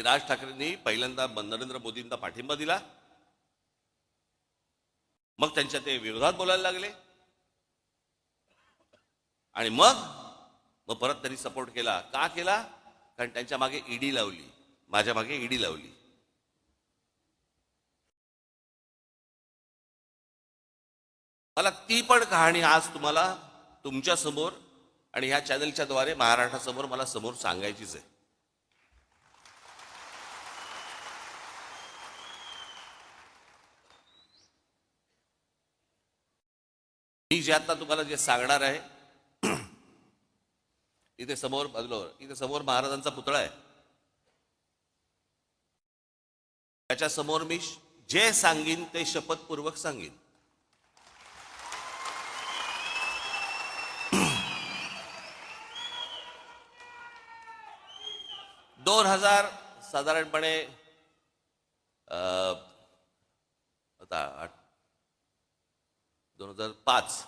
की राज ठाकरेंनी पहिल्यांदा नरेंद्र मोदींना पाठिंबा दिला. मग त्यांच्या ते विरोधात बोलायला लागले. आणि मग मग परत त्यांनी सपोर्ट केला. का केला? कारण त्यांच्या मागे ईडी लावली. माझ्या मागे ईडी लावली. मला ती पण कहाणी आज तुम्हाला तुमच्यासमोर आणि ह्या चॅनलच्या द्वारे महाराष्ट्रासमोर मला समोर सांगायचीच आहे. मी जे आता तुम्हाला जे सांगणार आहे इथे समोर बघलो इथे समोर महाराजांचा पुतळा आहे. त्याच्यासमोर मी जे सांगीन ते शपथपूर्वक सांगीन. दोन हजार साधारणपणे अं, आता दोन हजार पाच.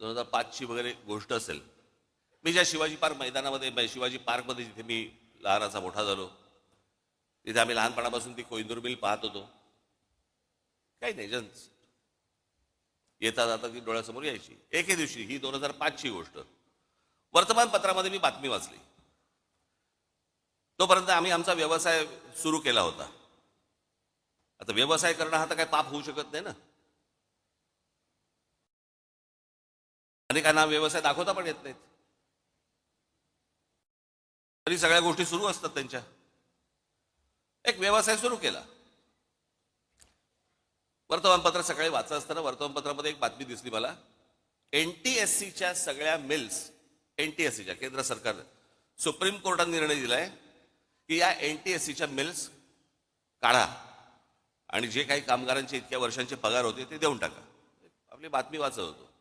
दोन हजार पाचची वगैरे गोष्ट असेल. मी ज्या शिवाजी पार्क मैदानामध्ये शिवाजी पार्कमध्ये जिथे मी लहानाचा मोठा झालो तिथे आम्ही लहानपणापासून ती कोइंदूर मिल पाहत होतो. काही नाही जन येता जाता ती डोळ्यासमोर यायची. एके दिवशी ही दोन हजार पाचची गोष्ट. वर्तमानपत्रामध्ये मी बातमी वाचली. तोपर्यंत आम्ही आमचा व्यवसाय सुरू केला होता. आता व्यवसाय करणं हा तर काय पाप होऊ शकत नाही ना. अनेकांना व्यवसाय दाखवता पण येत नाहीत. तरी सगळ्या गोष्टी सुरू असतात त्यांच्या. एक व्यवसाय सुरू केला. वर्तमानपत्र सकाळी वाचत असताना वर्तमानपत्रामध्ये एक बातमी दिसली मला. एन टी एस सीच्या सगळ्या मिल्स एन टी एस सीच्या केंद्र सरकार सुप्रीम कोर्टाने निर्णय दिलाय की या एन टी एस सीच्या मिल्स काढा आणि जे काही कामगारांचे इतक्या वर्षांचे पगार होते ते देऊन टाका. आपली बातमी वाचत होतो.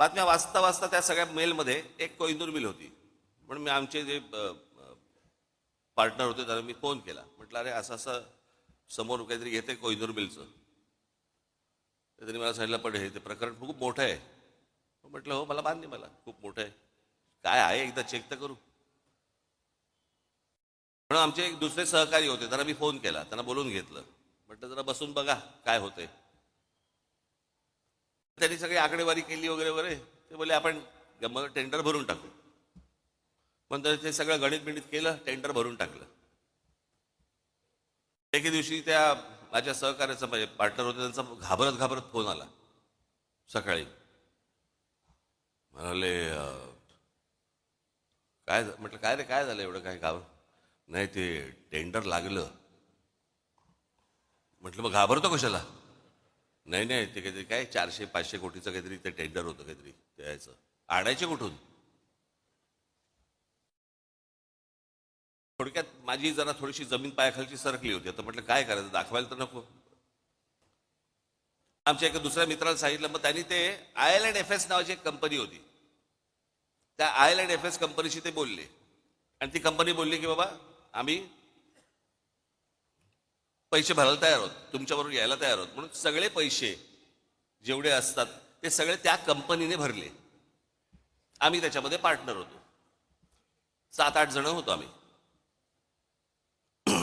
बातम्या वाचता वाचता त्या सगळ्या मेलमध्ये एक कोइंदूर मिल होती. म्हणून मी आमचे जे पार्टनर होते त्यांना मी फोन केला. म्हटलं अरे असं असं समोर काहीतरी येते कोइंदूर मिलचं. त्यांनी मला सांगितलं पण हे ते प्रकरण खूप मोठं आहे. म्हटलं हो मला मान्य मला खूप मोठं आहे. काय आहे एकदा चेक तर करू. म्हणून आमचे एक दुसरे सहकारी होते त्यांना मी फोन केला. त्यांना बोलून घेतलं. म्हटलं जरा बसून बघा काय होतंय. त्यांनी सगळी आकडेवारी केली वगैरे वगैरे. ते बोले आपण मग टेंडर भरून टाकू. पण तर ते सगळं गणित बिणित केलं टेंडर भरून टाकलं. एके दिवशी त्या माझ्या सहकार्याचा म्हणजे पार्टनर होते त्यांचा घाबरत घाबरत फोन आला. सकाळी. म्हणाले काय म्हटलं काय रे काय झालं एवढं काय घाबर नाही ते टेंडर लागलं. म्हटलं मग घाबरतो कशाला? नाही नाही ते काहीतरी काय चारशे पाचशे कोटीचं काहीतरी ते टेंडर होतं काहीतरी ते आणायचे कुठून? थोडक्यात माझी जरा थोडीशी जमीन पायाखालची सरकली होती. आता म्हटलं काय करायचं? दाखवायला तर नको. आमच्या एका दुसऱ्या मित्राला सांगितलं मग त्यांनी ते I L and F S नावाची एक कंपनी होती. त्या I L and F S कंपनीशी ते बोलले. आणि ती कंपनी बोलली की बाबा आम्ही पैसे भरायला तयार आहोत तुमच्याबरोबर यायला तयार आहोत म्हणून सगळे पैसे जेवढे असतात ते सगळे त्या कंपनीने भरले. आम्ही त्याच्यामध्ये पार्टनर होतो. सात आठ जण होतो आम्ही.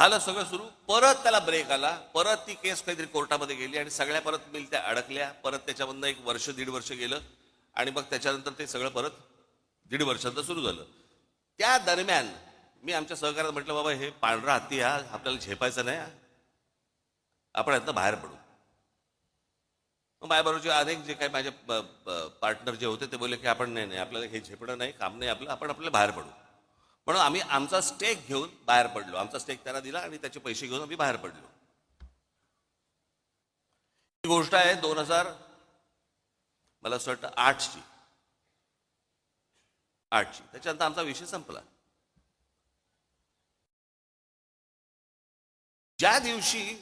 झालं सगळं सुरू. परत त्याला ब्रेक आला. परत ती केस काहीतरी कोर्टामध्ये गेली आणि सगळ्या परत मिल त्या अडकल्या. परत त्याच्यामधनं एक वर्ष दीड वर्ष गेलं. आणि मग त्याच्यानंतर ते सगळं परत दीड वर्षांचं सुरू झालं. त्या दरम्यान मी आमच्या सहकार्यात म्हटलं बाबा हे पांढरा हत्ती हा आपल्याला झेपायचा नाही आपण यातनं बाहेर पडू. मग माझ्याबरोबरचे अनेक जे काही माझे पार्टनर जे होते ते बोलले की आपण नाही नाही आपल्याला हे झेपणं नाही काम नाही आपलं आपण आपल्याला बाहेर पडू. म्हणून आम्ही आमचा स्टेक घेऊन बाहेर पडलो. आमचा स्टेक त्यांना दिला आणि त्याचे पैसे घेऊन आम्ही बाहेर पडलो. ही गोष्ट आहे दोन हजार मला असं वाटतं आठची. आठची. त्याच्यानंतर आमचा विषय संपला. ज्या दिवशी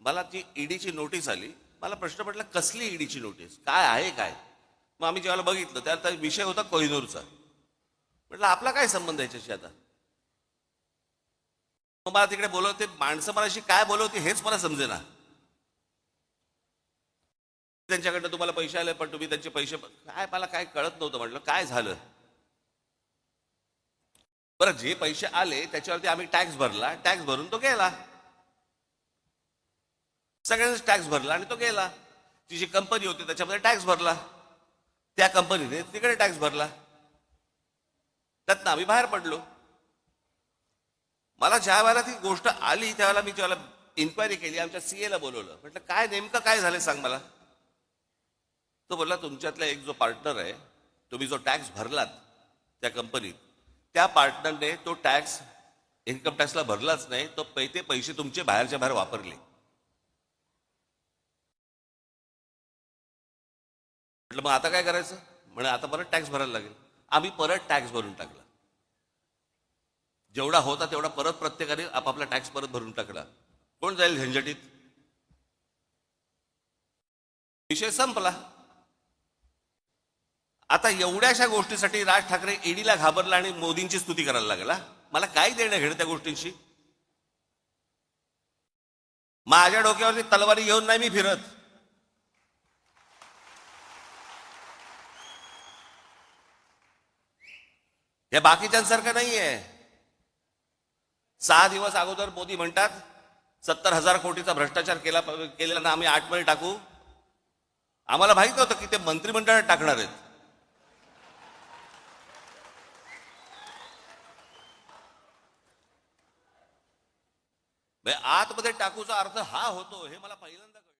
मला ती ईडीची नोटीस आली मला प्रश्न पडला कसली ईडीची नोटीस? काय आहे काय? मग आम्ही जेव्हा बघितलं त्यात विषय होता कोहिनूरचा. म्हटलं आपला काय संबंध आहे याच्याशी आता? मग मला तिकडे बोलवते माणसं मलाशी काय बोलवते हेच मला समजेना. त्यांच्याकडनं तुम्हाला पैसे आले पण तुम्ही त्यांचे पैसे काय मला काय कळत नव्हतं म्हटलं. काय झालं? बरं जे पैसे आले त्याच्यावरती आम्ही टॅक्स भरला. टॅक्स भरून तो गेला. सगळ्यांनाच टॅक्स भरला आणि तो गेला. ती जी कंपनी होती त्याच्यामध्ये टॅक्स भरला. त्या कंपनीने तिकडे टॅक्स भरला. त्यातनं आम्ही बाहेर पडलो. मला ज्या वेळेला ती गोष्ट आली त्यावेळेला मी ज्यावेळेला इन्क्वायरी केली आमच्या सीए ला बोलवलं. म्हटलं काय नेमकं काय झालं सांग मला? तो बोलला तुमच्यातला एक जो पार्टनर आहे तुम्ही जो टॅक्स भरलात त्या कंपनीत त्या पार्टनरने तो टॅक्स इन्कम टॅक्सला भरलाच नाही तो पै ते पैसे तुमचे बाहेरच्या बाहेर वापरले. म्हटलं मग आता काय करायचं? म्हणे आता परत टॅक्स भरायला लागेल. आम्ही परत टॅक्स भरून टाकला. जेवढा होता तेवढा परत प्रत्येकाने आपापला टॅक्स परत भरून टाकला. कोण जाईल झंझटीत? विषय संपला. आता एवढ्याशा गोष्टीसाठी राज ठाकरे ईडीला घाबरला आणि मोदींची स्तुती करायला लागला मला काय देणं घेणं त्या गोष्टींशी? माझ्या डोक्यावरती तलवारी घेऊन नाही मी फिरत. हे बाकीच्यांसारखं नाहीये. सहा दिवस अगोदर मोदी म्हणतात सत्तर हजार कोटीचा भ्रष्टाचार केला केलेला ना आम्ही आठमध्ये टाकू. आम्हाला माहीत होतं की ते मंत्रिमंडळात टाकणार आहेत म्हणजे म्हणजे आतमध्ये टाकूचा अर्थ हा होतो हे मला पहिल्यांदा